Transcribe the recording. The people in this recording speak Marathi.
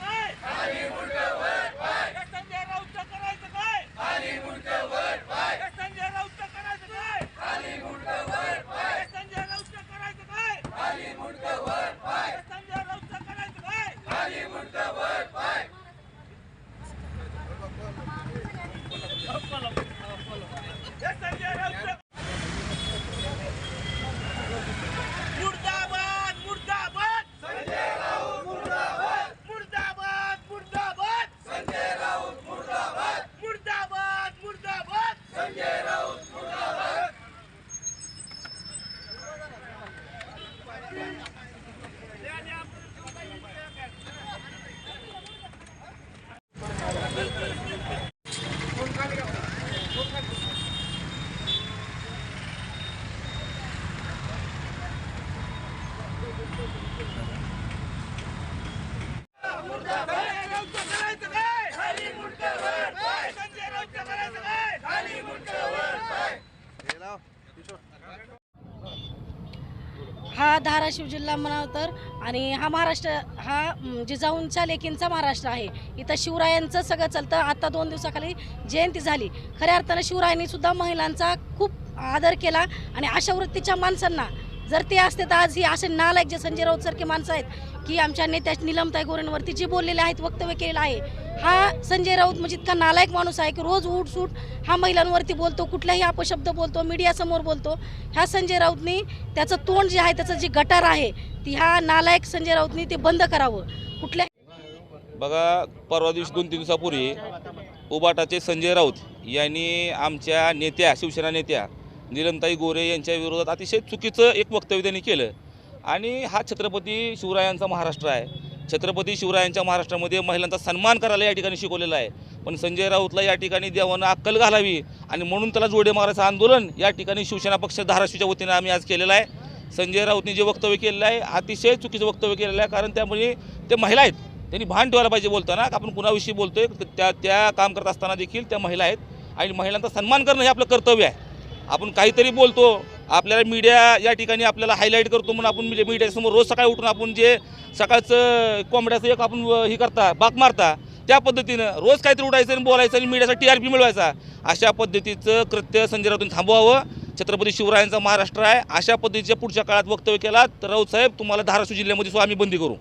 काय हा धाराशिव जिल्हा म्हणावं तर आणि हा महाराष्ट्र हा जिजाऊंच्या लेकींचा महाराष्ट्र आहे. इथं शिवरायांचं सगळं चालतं. आता दोन दिवसाखाली जयंती झाली. खऱ्या अर्थानं शिवरायांनी सुद्धा महिलांचा खूप आदर केला आणि अशा वृत्तीच्या माणसांना जर ते असते तर आज ही असे नालायक जे संजय राऊत सारखे माणसं आहेत की आमच्या नेत्या निलमताई गोरेंवरती जे बोललेले आहेत वक्तव्य केलेलं आहे हा संजय राऊत म्हणजे इतका नालायक माणूस आहे की रोज उठसूट हा महिलांवरती बोलतो कुठलाही अपशब्द बोलतो मीडियासमोर बोलतो ह्या संजय राऊतनी त्याचं तोंड जे आहे त्याचं जे गटार आहे ती ह्या नालायक संजय राऊतनी ते बंद करावं. कुठल्या बघा परवा दिवशी दोन तीन दिवसापूर्वी उबाटाचे संजय राऊत यांनी आमच्या नेत्या शिवसेना नेत्या निलमताई गोरे यांच्या विरोधात अतिशय चुकीचं एक वक्तव्य त्यांनी केलं. आणि हा छत्रपती शिवरायांचा महाराष्ट्र आहे. छत्रपती शिवरायांच्या महाराष्ट्रामध्ये महिलांचा सन्मान करायला या ठिकाणी शिकवलेला आहे. पण संजय राऊतला या ठिकाणी देवानं अक्कल घालावी आणि म्हणून त्याला जोडे मारायचं आंदोलन या ठिकाणी शिवसेना पक्ष धाराशिवच्या वतीनं आम्ही आज केलेलं आहे. संजय राऊतने जे वक्तव्य केलेलं आहे अतिशय चुकीचं वक्तव्य केलेलं आहे. कारण त्यामुळे ते महिला आहेत. त्यांनी भान ठेवायला पाहिजे बोलताना. का आपण कुणाविषयी बोलतोय त्या त्या काम करत असताना देखील त्या महिला आहेत. आणि महिलांचा सन्मान करणं हे आपलं कर्तव्य आहे. आपण काहीतरी बोलतो आपल्याला मीडिया या ठिकाणी आपल्याला हायलाईट करतो म्हणून आपण म्हणजे मीडियासमोर रोज सकाळी उठून आपण जे सकाळचं कोंबड्याचं एक आपण हे करता बाक मारता त्या पद्धतीनं रोज काहीतरी उठायचं आणि बोलायचं आणि मीडियाचा टी आर पी मिळवायचा. अशा पद्धतीचं कृत्य संजय राऊतून थांबवावं. छत्रपती शिवरायांचा महाराष्ट्र आहे. अशा पद्धतीच्या पुढच्या काळात वक्तव्य केला तर राऊत साहेब तुम्हाला धाराशिव जिल्ह्यामध्ये सुद्धा आम्ही बंदी करू.